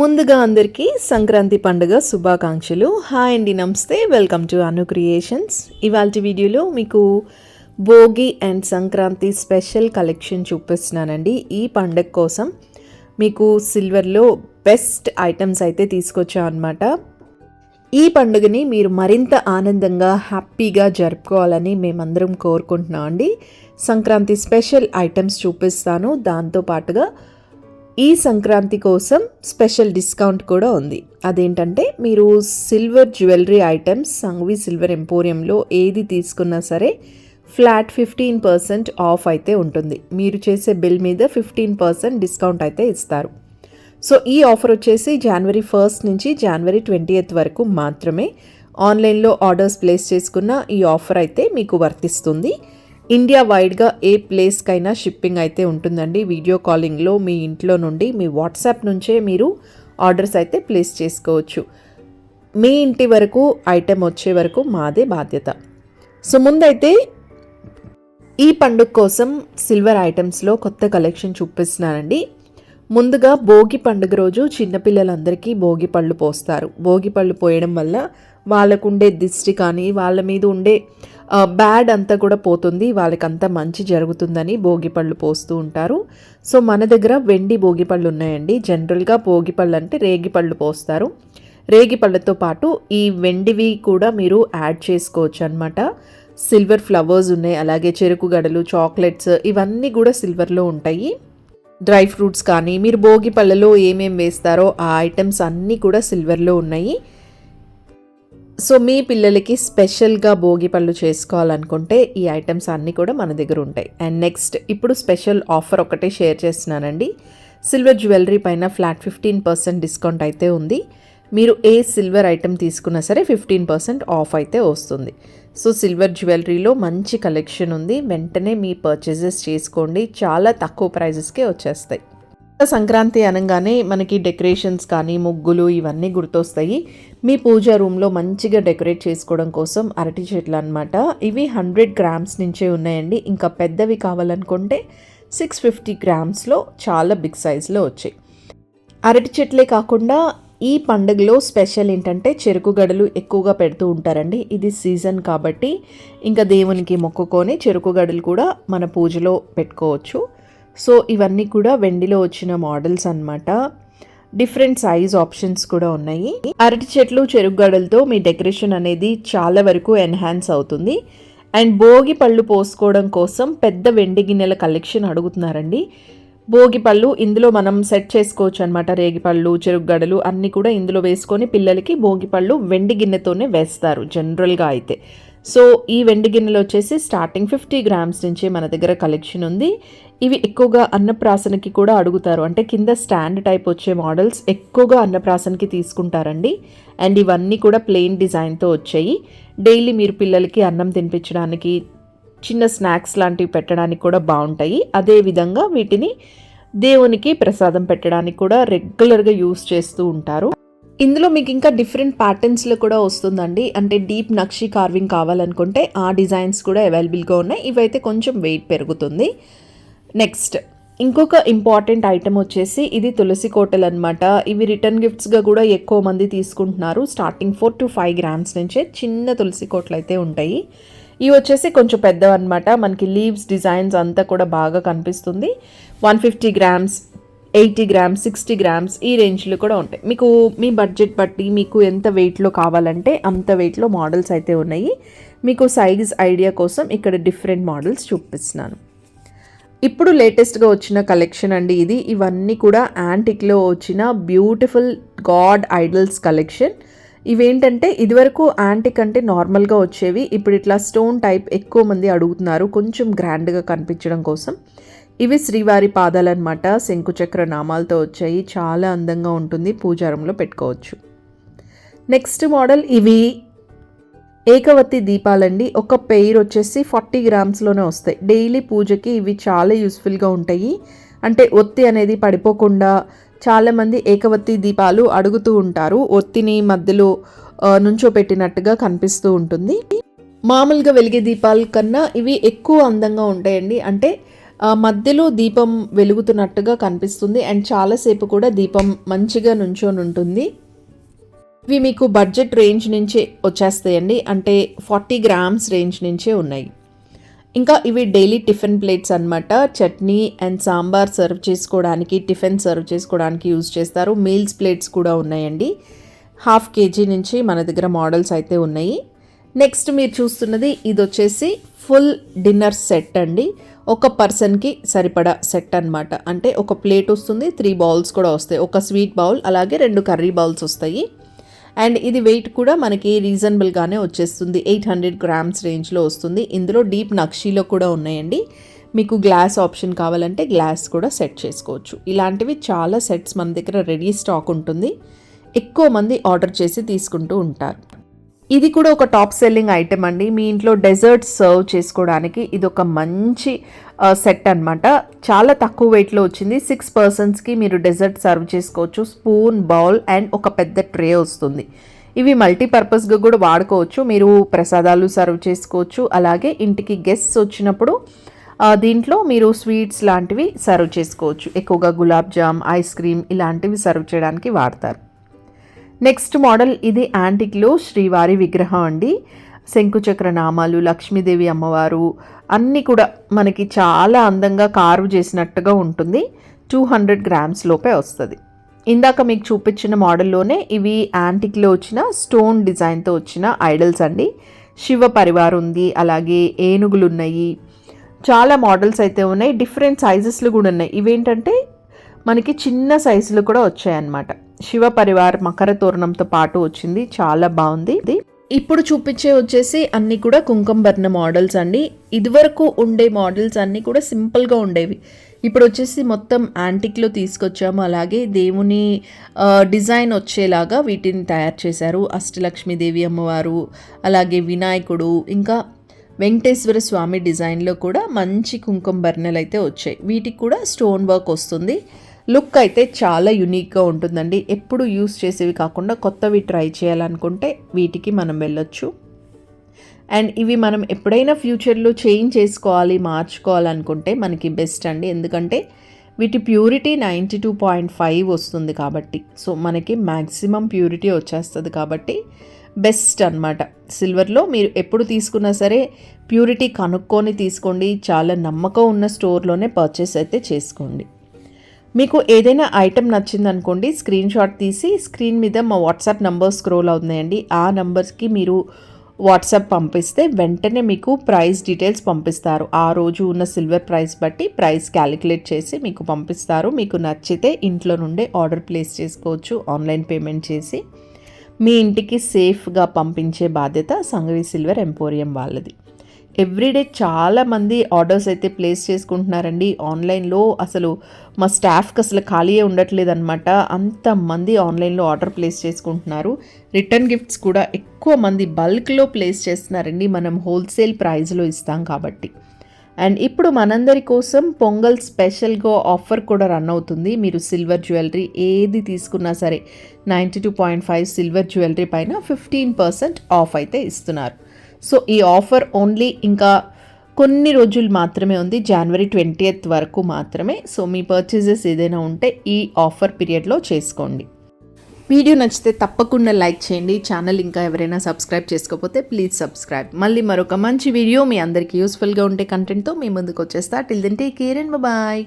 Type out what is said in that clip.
ముందుగా అందరికీ సంక్రాంతి పండుగ శుభాకాంక్షలు. హాయ్ అండి నమస్తే. వెల్కమ్ టు అను క్రియేషన్స్ ఇవాళ వీడియోలో మీకు Bhogi and Sankranti special collection చూపిస్తున్నానండి. ఈ పండగ కోసం మీకు సిల్వర్లో బెస్ట్ ఐటమ్స్ అయితే తీసుకొచ్చాం అనమాట ఈ పండుగని మీరు మరింత ఆనందంగా హ్యాపీగా జరుపుకోవాలని మేమందరం కోరుకుంటున్నాం అండి సంక్రాంతి స్పెషల్ ఐటమ్స్ చూపిస్తాను. దాంతో పాటుగా ఈ సంక్రాంతి కోసం స్పెషల్ డిస్కౌంట్ కూడా ఉంది. అదేంటంటే మీరు silver jewellery items Sanghavi silver ఎంపోరియంలో ఏది తీసుకున్నా సరే ఫ్లాట్ ఫిఫ్టీన్ పర్సెంట్ ఆఫ్ అయితే ఉంటుంది. మీరు చేసే బిల్ మీద ఫిఫ్టీన్ పర్సెంట్ డిస్కౌంట్ అయితే ఇస్తారు. సో ఈ ఆఫర్ వచ్చేసి జనవరి ఫస్ట్ నుంచి జనవరి ట్వంటీ వరకు మాత్రమే ఆన్లైన్లో ఆర్డర్స్ ప్లేస్ చేసుకున్న ఈ ఆఫర్ అయితే మీకు వర్తిస్తుంది. ఇండియా వైడ్గా ఏ ప్లేస్కైనా షిప్పింగ్ అయితే ఉంటుందండి. వీడియో కాలింగ్లో మీ ఇంట్లో నుండి మీ వాట్సాప్ నుంచే మీరు ఆర్డర్స్ అయితే ప్లేస్ చేసుకోవచ్చు. మీ ఇంటి వరకు ఐటెం వచ్చే వరకు మాదే బాధ్యత. సో ముందైతే ఈ పండుగ కోసం సిల్వర్ ఐటమ్స్లో కొత్త కలెక్షన్ చూపిస్తున్నానండి. ముందుగా భోగి పండుగ రోజు చిన్నపిల్లలందరికీ భోగి పళ్ళు పోస్తారు. భోగి పళ్ళు పోయడం వల్ల వాళ్ళకు ఉండే దిష్టి కానీ వాళ్ళ మీద ఉండే బ్యాడ్ అంతా కూడా పోతుంది. వాళ్ళకంతా మంచి జరుగుతుందని భోగిపళ్ళు పోస్తూ ఉంటారు. సో మన దగ్గర వెండి భోగిపళ్ళు ఉన్నాయండి. జనరల్గా భోగిపళ్ళు అంటే రేగిపళ్ళు పోస్తారు. రేగిపళ్ళతో పాటు ఈ వెండివి కూడా మీరు యాడ్ చేసుకోవచ్చు అనమాట సిల్వర్ ఫ్లవర్స్ ఉన్నాయి. అలాగే చెరుకు గడలు చాక్లెట్స్ ఇవన్నీ కూడా సిల్వర్లో ఉంటాయి. డ్రై ఫ్రూట్స్ కానీ మీరు భోగి పళ్ళలో ఏమేమి వేస్తారో ఆ ఐటమ్స్ అన్నీ కూడా సిల్వర్లో ఉన్నాయి. సో మీ పిల్లలకి స్పెషల్గా భోగి పళ్ళు చేసుకోవాలనుకుంటే ఈ ఐటమ్స్ అన్నీ కూడా మన దగ్గర ఉంటాయి. అండ్ నెక్స్ట్ ఇప్పుడు స్పెషల్ ఆఫర్ ఒకటే షేర్ చేస్తున్నానండి. సిల్వర్ జ్యువెలరీ పైన ఫ్లాట్ ఫిఫ్టీన్ పర్సెంట్ డిస్కౌంట్ అయితే ఉంది. మీరు ఏ సిల్వర్ ఐటమ్ తీసుకున్నా సరే ఫిఫ్టీన్ పర్సెంట్ ఆఫ్ అయితే వస్తుంది. సో సిల్వర్ జ్యువెలరీలో మంచి కలెక్షన్ ఉంది. వెంటనే మీ పర్చేజెస్ చేసుకోండి. చాలా తక్కువ ప్రైజెస్కే వచ్చేస్తాయి. సంక్రాంతి అనగానే మనకి డెకరేషన్స్ కానీ ముగ్గులు ఇవన్నీ గుర్తొస్తాయి. మీ పూజా రూమ్లో మంచిగా డెకరేట్ చేసుకోవడం కోసం అరటి చెట్లు అనమాట ఇవి హండ్రెడ్ గ్రామ్స్ నుంచే ఉన్నాయండి. ఇంకా పెద్దవి కావాలనుకుంటే సిక్స్ ఫిఫ్టీ గ్రామ్స్లో చాలా బిగ్ సైజులో వచ్చాయి. అరటి చెట్లే కాకుండా ఈ పండుగలో స్పెషల్ ఏంటంటే చెరుకు గడలు ఎక్కువగా పెడుతూ ఉంటారండి. ఇది సీజన్ కాబట్టి ఇంకా దేవునికి మొక్కుకొని చెరుకు గడలు కూడా మన పూజలో పెట్టుకోవచ్చు. సో ఇవన్నీ కూడా వెండిలో వచ్చిన మోడల్స్ అనమాట డిఫరెంట్ సైజ్ ఆప్షన్స్ కూడా ఉన్నాయి. అరటి చెట్లు చెరుకుగడలతో మీ డెకరేషన్ అనేది చాలా వరకు ఎన్హాన్స్ అవుతుంది. అండ్ భోగి పళ్ళు పోసుకోవడం కోసం పెద్ద వెండి గిన్నెల కలెక్షన్ అడుగుతున్నారండి. భోగి పళ్ళు ఇందులో మనం సెట్ చేసుకోవచ్చు అనమాట రేగిపళ్ళు చెరుకుగడలు అన్నీ కూడా ఇందులో వేసుకొని పిల్లలకి భోగి పళ్ళు వెండి గిన్నెతోనే వేస్తారు జనరల్గా అయితే. సో ఈ వెండి గిన్నెలు వచ్చేసి స్టార్టింగ్ ఫిఫ్టీ గ్రామ్స్ నుంచి మన దగ్గర కలెక్షన్ ఉంది. ఇవి ఎక్కువగా అన్నప్రాసనకి కూడా అడుగుతారు. అంటే కింద స్టాండ్ టైప్ వచ్చే మోడల్స్ ఎక్కువగా అన్నప్రాసనకి తీసుకుంటారండి. అండ్ ఇవన్నీ కూడా ప్లెయిన్ డిజైన్తో వచ్చాయి. డైలీ మీరు పిల్లలకి అన్నం తినిపించడానికి చిన్న స్నాక్స్ లాంటివి పెట్టడానికి కూడా బాగుంటాయి. అదేవిధంగా వీటిని దేవునికి ప్రసాదం పెట్టడానికి కూడా రెగ్యులర్గా యూస్ చేస్తూ ఉంటారు. ఇందులో మీకు ఇంకా డిఫరెంట్ ప్యాటర్న్స్లో కూడా వస్తుందండి. అంటే డీప్ నక్షి కార్వింగ్ కావాలనుకుంటే ఆ డిజైన్స్ కూడా అవైలబుల్గా ఉన్నాయి. ఇవైతే కొంచెం వెయిట్ పెరుగుతుంది. నెక్స్ట్ ఇంకొక ఇంపార్టెంట్ ఐటమ్ వచ్చేసి ఇది తులసి కోటలు అనమాట ఇవి రిటర్న్ గిఫ్ట్స్గా కూడా ఎక్కువ మంది తీసుకుంటున్నారు. Starting four to five grams నుంచే చిన్న తులసి కోటలు అయితే ఉంటాయి. ఇవి వచ్చేసి కొంచెం పెద్దవన్నమాట మనకి లీవ్స్ డిజైన్స్ అంతా కూడా బాగా కనిపిస్తుంది. One fifty grams eighty grams sixty grams ఈ రేంజ్లో కూడా ఉంటాయి. మీకు మీ బడ్జెట్ బట్టి మీకు ఎంత వెయిట్లో కావాలంటే అంత వెయిట్లో మోడల్స్ అయితే ఉన్నాయి. మీకు సైజ్ ఐడియా కోసం ఇక్కడ డిఫరెంట్ మోడల్స్ చూపిస్తున్నాను. ఇప్పుడు లేటెస్ట్గా వచ్చిన కలెక్షన్ అండి ఇది. ఇవన్నీ కూడా యాంటిక్లో వచ్చిన బ్యూటిఫుల్ గాడ్ ఐడల్స్ కలెక్షన్. ఇవేంటంటే ఇదివరకు యాంటిక్ అంటే నార్మల్గా వచ్చేవి. ఇప్పుడు ఇట్లా స్టోన్ టైప్ ఎక్కువ మంది అడుగుతున్నారు. కొంచెం గ్రాండ్గా కనిపించడం కోసం. ఇవి శ్రీవారి పాదాలన్నమాట. శంకుచక్ర నామాలతో వచ్చాయి. చాలా అందంగా ఉంటుంది. పూజారంలో పెట్టుకోవచ్చు. నెక్స్ట్ మోడల్ ఇవి ఏకవత్తి దీపాలండి. ఒక పెయిర్ వచ్చేసి ఫార్టీ గ్రామ్స్లోనే వస్తాయి. డైలీ పూజకి ఇవి చాలా యూస్ఫుల్గా ఉంటాయి. అంటే ఒత్తి అనేది పడిపోకుండా చాలామంది ఏకవత్తి దీపాలు అడుగుతూ ఉంటారు. ఒత్తిని మధ్యలో నుంచో పెట్టినట్టుగా కనిపిస్తూ ఉంటుంది. మామూలుగా వెలిగే దీపాల కన్నా ఇవి ఎక్కువ అందంగా ఉంటాయండి. అంటే మధ్యలో దీపం వెలుగుతున్నట్టుగా కనిపిస్తుంది. అండ్ చాలాసేపు కూడా దీపం మంచిగా నుంచొని ఉంటుంది. ఇవి మీకు బడ్జెట్ రేంజ్ నుంచే వచ్చేస్తాయండి. అంటే ఫార్టీ గ్రామ్స్ రేంజ్ నుంచే ఉన్నాయి. ఇంకా ఇవి డైలీ టిఫిన్ ప్లేట్స్ అనమాట చట్నీ అండ్ సాంబార్ సర్వ్ చేసుకోవడానికి టిఫిన్ సర్వ్ చేసుకోవడానికి యూజ్ చేస్తారు. మీల్స్ ప్లేట్స్ కూడా ఉన్నాయండి. హాఫ్ కేజీ నుంచి మన దగ్గర మోడల్స్ అయితే ఉన్నాయి. నెక్స్ట్ మీరు చూస్తున్నది ఇది వచ్చేసి ఫుల్ డిన్నర్ సెట్ అండి. ఒక పర్సన్కి సరిపడా సెట్ అన్నమాట. అంటే ఒక ప్లేట్ వస్తుంది త్రీ బౌల్స్ కూడా వస్తాయి. ఒక స్వీట్ బౌల్ అలాగే రెండు కర్రీ బౌల్స్ వస్తాయి. అండ్ ఇది వెయిట్ కూడా మనకి రీజనబుల్గానే వచ్చేస్తుంది. ఎయిట్ హండ్రెడ్ గ్రామ్స్ రేంజ్లో వస్తుంది. ఇందులో డీప్ నక్షీలో కూడా ఉన్నాయండి. మీకు గ్లాస్ ఆప్షన్ కావాలంటే గ్లాస్ కూడా సెట్ చేసుకోవచ్చు. ఇలాంటివి చాలా సెట్స్ మన దగ్గర రెడీ స్టాక్ ఉంటుంది. ఎక్కువ మంది ఆర్డర్ చేసి తీసుకుంటూ ఉంటారు. ఇది కూడా ఒక టాప్ సెల్లింగ్ ఐటెం అండి. మీ ఇంట్లో డెజర్ట్స్ సర్వ్ చేసుకోవడానికి ఇది ఒక మంచి సెట్ అన్నమాట. చాలా తక్కువ వెయిట్లో వచ్చింది. సిక్స్ పర్సన్స్కి మీరు డెజర్ట్ సర్వ్ చేసుకోవచ్చు. స్పూన్ బౌల్ అండ్ ఒక పెద్ద ట్రే వస్తుంది. ఇవి మల్టీపర్పస్గా కూడా వాడుకోవచ్చు. మీరు ప్రసాదాలు సర్వ్ చేసుకోవచ్చు. అలాగే ఇంటికి గెస్ట్స్ వచ్చినప్పుడు దీంట్లో మీరు స్వీట్స్ లాంటివి సర్వ్ చేసుకోవచ్చు. ఎక్కువగా గులాబ్ జామ్ ఐస్ క్రీమ్ ఇలాంటివి సర్వ్ చేయడానికి వాడతారు. నెక్స్ట్ మోడల్ ఇది యాంటిక్లో శ్రీవారి విగ్రహం అండి. శంకుచక్ర నామాలు లక్ష్మీదేవి అమ్మవారు అన్నీ కూడా మనకి చాలా అందంగా కార్వ్ చేసినట్టుగా ఉంటుంది. టూ హండ్రెడ్ గ్రామ్స్ లోపే వస్తుంది. ఇందాక మీకు చూపించిన మోడల్లోనే ఇవి యాంటిక్లో వచ్చిన స్టోన్ డిజైన్తో వచ్చిన ఐడల్స్ అండి. శివ పరివార్ ఉంది అలాగే ఏనుగులు ఉన్నాయి. చాలా మోడల్స్ అయితే ఉన్నాయి. డిఫరెంట్ సైజెస్లు కూడా ఉన్నాయి. ఇవేంటంటే మనకి చిన్న సైజులు కూడా వచ్చాయన్నమాట. శివ పరివార్ మకర తోరణంతో పాటు వచ్చింది. చాలా బాగుంది. ఇది ఇప్పుడు చూపించే వచ్చేసి అన్ని కూడా కుంకుమ మోడల్స్ అండి. ఇదివరకు ఉండే మోడల్స్ అన్నీ కూడా సింపుల్గా ఉండేవి. ఇప్పుడు వచ్చేసి మొత్తం యాంటిక్లో తీసుకొచ్చాము. అలాగే దేవుని డిజైన్ వచ్చేలాగా వీటిని తయారు చేశారు. అష్టలక్ష్మీదేవి అమ్మవారు అలాగే వినాయకుడు ఇంకా వెంకటేశ్వర స్వామి డిజైన్లో కూడా మంచి కుంకుమ బర్ణెలు అయితే వచ్చాయి. వీటికి కూడా స్టోన్ వర్క్ వస్తుంది. లుక్ అయితే చాలా యునిక్గా ఉంటుందండి. ఎప్పుడు యూస్ చేసేవి కాకుండా కొత్తవి ట్రై చేయాలనుకుంటే వీటికి మనం వెళ్ళొచ్చు. అండ్ ఇవి మనం ఎప్పుడైనా ఫ్యూచర్లో చేంజ్ చేసుకోవాలి మార్చుకోవాలనుకుంటే మనకి బెస్ట్ అండి. ఎందుకంటే వీటి purity ninety two point five వస్తుంది కాబట్టి. సో మనకి మ్యాక్సిమం ప్యూరిటీ వచ్చేస్తుంది కాబట్టి బెస్ట్ అన్నమాట. సిల్వర్లో మీరు ఎప్పుడు తీసుకున్నా సరే ప్యూరిటీ కనుక్కొని తీసుకోండి. చాలా నమ్మకం ఉన్న స్టోర్లోనే పర్చేస్ అయితే చేసుకోండి. మీకు ఏదైనా ఐటెం నచ్చిందనుకోండి స్క్రీన్ షాట్ తీసి స్క్రీన్ మీద మా వాట్సాప్ నంబర్ స్క్రోల్ అవుతున్నాయండి. ఆ నంబర్స్కి మీరు వాట్సాప్ పంపిస్తే వెంటనే మీకు ప్రైస్ డీటెయిల్స్ పంపిస్తారు. ఆ రోజు ఉన్న సిల్వర్ ప్రైస్ బట్టి ప్రైస్ క్యాలిక్యులేట్ చేసి మీకు పంపిస్తారు. మీకు నచ్చితే ఇంట్లో నుండే ఆర్డర్ ప్లేస్ చేసుకోవచ్చు ఆన్లైన్ పేమెంట్ చేసి. మీ ఇంటికి సేఫ్గా పంపించే బాధ్యత సంగవి సిల్వర్ ఎంపోరియం వాళ్ళది. ఎవ్రీడే చాలా మంది ఆర్డర్స్ అయితే ప్లేస్ చేసుకుంటున్నారండి. ఆన్లైన్లో అసలు మా స్టాఫ్కి అసలు ఖాళీయే ఉండట్లేదు అనమాట అంతమంది ఆన్లైన్లో ఆర్డర్ ప్లేస్ చేసుకుంటున్నారు. రిటర్న్ గిఫ్ట్స్ కూడా ఎక్కువ మంది బల్క్లో ప్లేస్ చేస్తున్నారండి. మనం హోల్సేల్ ప్రైస్లో ఇస్తాం కాబట్టి. అండ్ ఇప్పుడు మనందరి కోసం పొంగల్ స్పెషల్గా ఆఫర్ కూడా రన్ అవుతుంది. మీరు సిల్వర్ జ్యువెలరీ ఏది తీసుకున్నా సరే ninety two point five silver jewellery పైన ఫిఫ్టీన్ పర్సెంట్ ఆఫ్ అయితే ఇస్తున్నారు. సో ఈ ఆఫర్ ఓన్లీ ఇంకా కొన్ని రోజులు మాత్రమే ఉంది. జనవరి ట్వంటీ వరకు మాత్రమే. సో మీ పర్చేజెస్ ఏదైనా ఉంటే ఈ ఆఫర్ పీరియడ్లో చేసుకోండి. వీడియో నచ్చితే తప్పకుండా లైక్ చేయండి. ఛానల్ ఇంకా ఎవరైనా సబ్స్క్రైబ్ చేసుకోకపోతే ప్లీజ్ సబ్స్క్రైబ్ మళ్ళీ మరొక మంచి వీడియో మీ అందరికీ యూస్ఫుల్గా ఉండే కంటెంట్తో మీ ముందుకు వచ్చేస్తా. Till then take care and bye